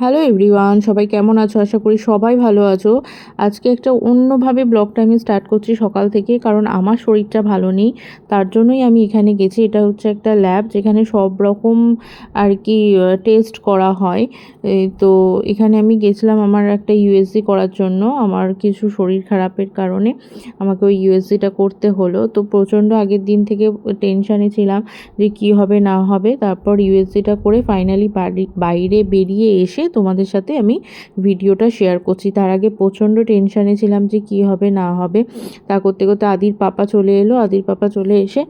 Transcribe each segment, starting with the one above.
Hello everyone সবাই কেমন আছো? আশা করি সবাই ভালো আছো। আজকে একটা অন্যভাবে ব্লগটা আমি স্টার্ট করছি সকাল থেকে কারণ আমার শরীরটা ভালো নেই। তার জন্যই আমি এখানে গেছি। এটা হচ্ছে একটা ল্যাব যেখানে সব রকম আর কি টেস্ট করা হয়। তো এখানে আমি গেছিলাম আমার একটা ইউএসজি করার জন্য, আমার কিছু শরীর খারাপের কারণে। আমাকে ওই ইউএসজিটা করতে হলো। তো প্রচণ্ড আগের দিন থেকে টেনশানে ছিলাম যে কি হবে না হবে। তারপর ইউএসজিটা করে ফাইনালি বাড়ি, বাইরে বেরিয়ে এসে তোমাদের সাথে আমি ভিডিওটা শেয়ার করছি। তার আগে প্রচণ্ড টেনশানে ছিলাম যে কি হবে, না হবে। তা করতে করতে আদির পাপা চলে এলো। আদির পাপা চলে এসে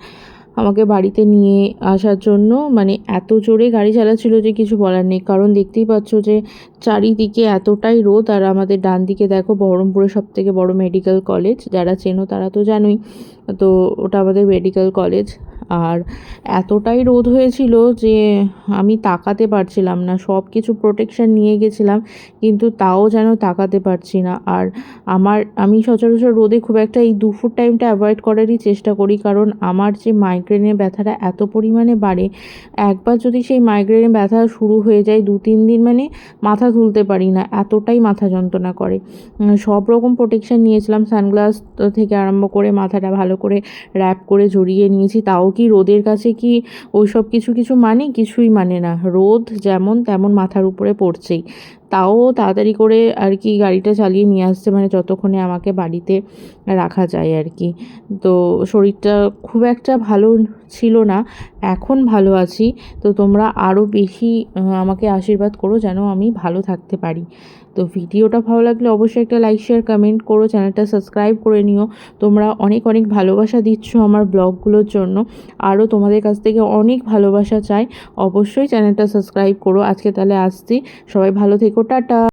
আমাকে বাড়িতে নিয়ে আসার জন্য মানে এত জোরে গাড়ি চালাচ্ছিল যে কিছু বলার নেই। কারণ দেখতেই পাচ্ছ যে চারিদিকে এতটাই রোদ আর আমাদের ডান দিকে দেখো বহরমপুরের সব থেকে বড় মেডিকেল কলেজ যারা চেনো তারা তো জানোই। তো ওটা আমাদের মেডিকেল কলেজ আর এতটাই রোদ হয়েছিল যে আমি তাকাতে পারছিলাম না, সব কিছু প্রোটেকশান নিয়ে গেছিলাম, কিন্তু তাও যেন তাকাতে পারছি না। আর আমার, আমি সচরাচর রোদে খুব একটা এই দুপুর টাইমটা অ্যাভয়েড করারই চেষ্টা করি, কারণ আমার যে মাইগ্রেনের ব্যথাটা এত পরিমাণে বাড়ে, একবার যদি সেই মাইগ্রেনের ব্যথা শুরু হয়ে যায় দু তিন দিন মানে মাথা তুলতে পারি না, এতটাই মাথা যন্ত্রণা করে। সব রকম প্রোটেকশান নিয়েছিলাম সানগ্লাস থেকে আরম্ভ করে মাথাটা ভালো করে র্যাপ করে জড়িয়ে নিয়েছি, তাও কি রোদের কাছে কি ওই সব কিছু কিছু মানে? কিছুই মানে না। রোদ যেমন তেমন মাথার উপরে পড়ছেই। তাও তাড়াতাড়ি করে আর কি গাড়িটা চালিয়ে নিয়ে আসছে মানে যতক্ষণে আমাকে বাড়িতে রাখা যায় আর কি। তো শরীরটা খুব একটা ভালো ছিল না, এখন ভালো আছি। তো তোমরা আরও বেশি আমাকে আশীর্বাদ করো যেন আমি ভালো থাকতে পারি। তো ভিডিওটা ভালো লাগলে অবশ্যই একটা লাইক শেয়ার কমেন্ট করো, চ্যানেলটা সাবস্ক্রাইব করে নিও। তোমরা অনেক অনেক ভালোবাসা দিচ্ছ আমার ব্লগগুলোর জন্য। আরও তোমাদের কাছ থেকে অনেক ভালোবাসা চাই। অবশ্যই চ্যানেলটা সাবস্ক্রাইব করো। আজকে তাহলে আসছি। সবাই ভালো থেকো টাটা।